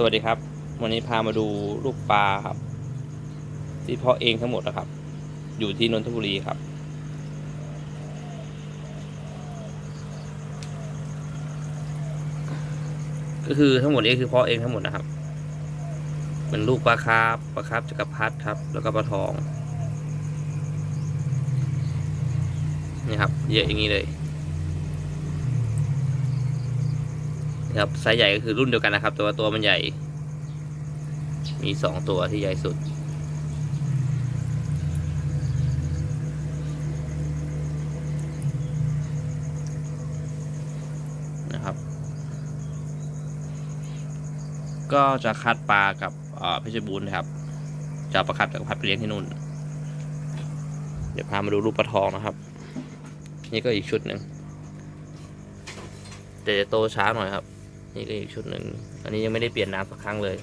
สวัสดีครับ วันนี้พามาดูลูกปลาครับ ที่เพาะเองทั้งหมดนะครับ อยู่ที่นนทบุรีครับ ก็คือทั้งหมดนี้คือเพาะเองทั้งหมดนะครับเป็นลูกปลาคาร์ฟปลาคาร์ฟจักรพรรดิครับ แล้วก็ปลาทองนี่ครับเยอะอย่างนี้เลยนะ ครับไซส์ใหญ่ก็คือรุ่นเดียวกันนะครับ แต่ว่าตัวมันใหญ่ มีสองตัวที่ใหญ่สุด นะครับ ก็จะคัดปลากับเพชรบูรณ์นะครับจะปลาคัดจากพัดไปเลี้ยงที่นู่น เดี๋ยวพามาดูรูปปลาทองนะครับ นี่ก็อีกชุดหนึ่งแต่จะโตช้าหน่อยครับ นี่ก็อีกชุดหนึ่ง อันนี้ยังไม่ได้เปลี่ยนน้ำสักครั้งเลย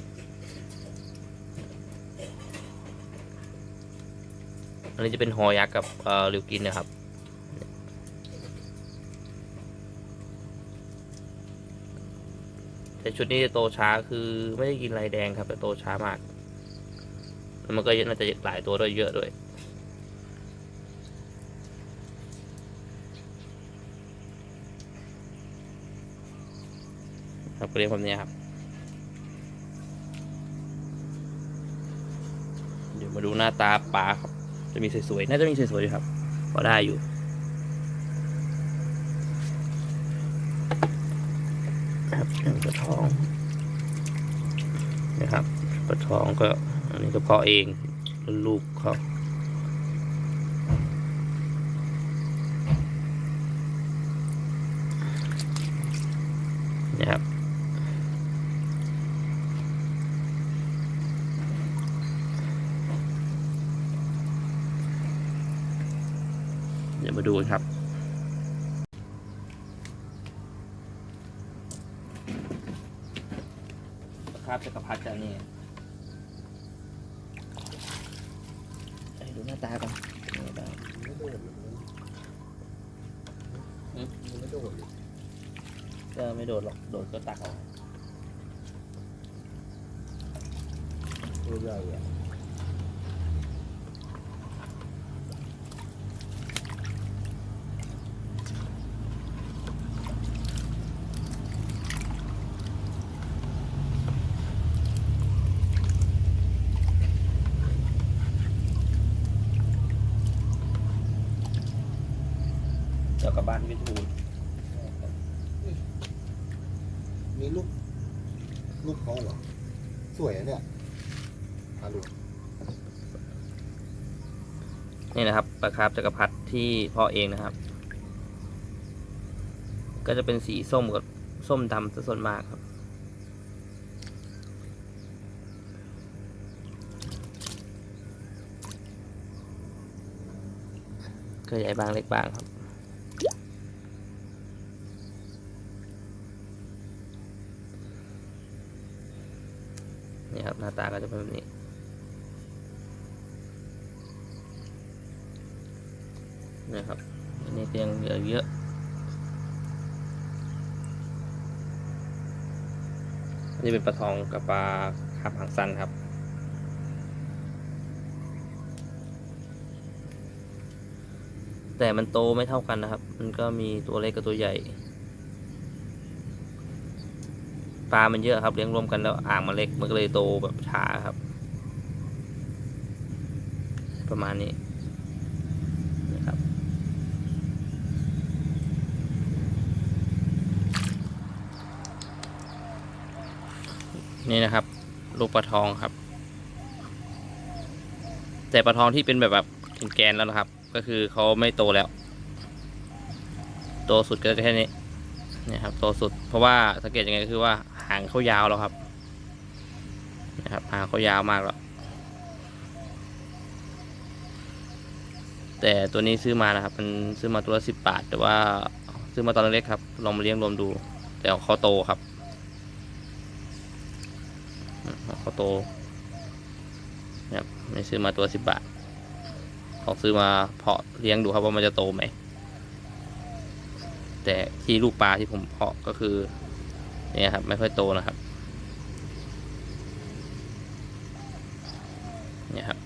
อันนี้จะเป็นหอยักษ์กับริวกินนะครับ แต่ชุดนี้จะโตช้าคือไม่ได้กินลายแดงครับแต่โตช้ามากแล้วมันก็น่าจะหลายตัวด้วยเยอะด้วย ครับเรียกแบบนี้ครับ เดี๋ยวมาดูหน้าตาปลาครับ จะมีสวยๆ น่าจะมีสวยๆอยู่ครับพอได้อยู่ครับปลาทองนะครับปลาทองก็อันนี้ก็เพาะเองลูกเขานะครับ เดี๋ยวมาดูกันครับครับจักรพรรดิจานนี่ดูหน้าตาก่อนเป็นไงบ้างไม่โดดเลยหืมมันไม่โดดเลยก็ไม่โดดหรอก โดดก็ตักเอาตัวใหญ่อะ เดี๋ยวกลับบ้านที่เพชรบูรณ์มีลูกลูกเขาเหรอ สวยอะเนี่ยฮารุนี่นะครับปลาคาร์ฟจักรพรรดิที่เพาะเองนะครับ ก็จะเป็นสีส้มกับส้มดำซะส่วนมากครับ ก็ใหญ่บางเล็กบางครับ นี่ครับหน้าตาก็จะเป็นแบบนี้ นะครับอันนี้ก็ยังเหลือเยอะอันนี้เป็นปลาทองกับปลาคาบหางสั้นครับแต่มันโตไม่เท่ากันนะครับ มันก็มีตัวเล็กกับตัวใหญ่ ปลามันเยอะครับเลี้ยงรวมกันแล้วอ่างมันเล็กมันก็เลยโตแบบช้าครับ ประมาณนี้นะครับนี่นะครับ ลูกปลาทองครับ แต่ปลาทองที่เป็นแบบแบบเป็นแกนแล้วนะครับ ก็คือเขาไม่โตแล้ว โตสุดก็แค่นี้ เนี่ยครับโตสุด เพราะว่าสังเกตยังไงก็คือว่าหางเขายาวแล้วครับนะครับหางเขายาวมากแล้ว แต่ตัวนี้ซื้อมานะครับ มันซื้อมาตัวละสิบบาท แต่ว่าซื้อมาตอนเล็กครับ ลองมาเลี้ยงรวมดู แต่เขาโตครับเขาโตนะครับไม่ซื้อมาตัวสิบบาทลองซื้อมาเพาะเลี้ยงดูครับว่ามันจะโตไหม แต่ที่ลูกปลาที่ผมเพาะก็คือเนี่ยครับ ไม่ค่อยโตนะครับเนี่ยครับ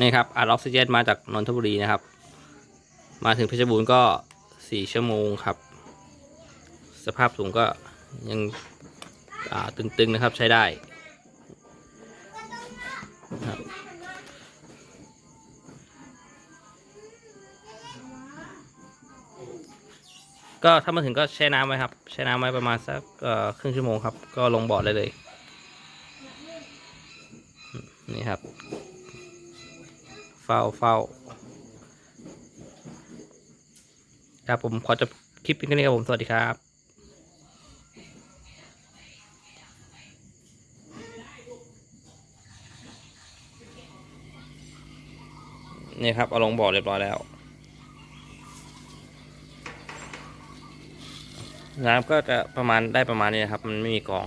นี่ครับอะล็อกซิเจนมาจากนนทบุรีนะครับ มาถึงเพชรบูรณ์ก็สี่ชั่วโมงครับ สภาพสูงก็ยังตึงๆนะครับใช้ได้ ก็ถ้ามาถึงก็แช่น้ำไว้ครับ แช่น้ำไว้ประมาณสักครึ่งชั่วโมงครับ ก็ลงบ่อได้เลย นี่ครับ เฝ้าเฝ้าครับผมขอจบคลิปเพียงแค่นี้ครับผม สวัสดีครับนี่ครับเอาลงบ่อเรียบร้อยแล้ว น้ำก็จะประมาณได้ประมาณนี้นะครับ มันไม่มีกอง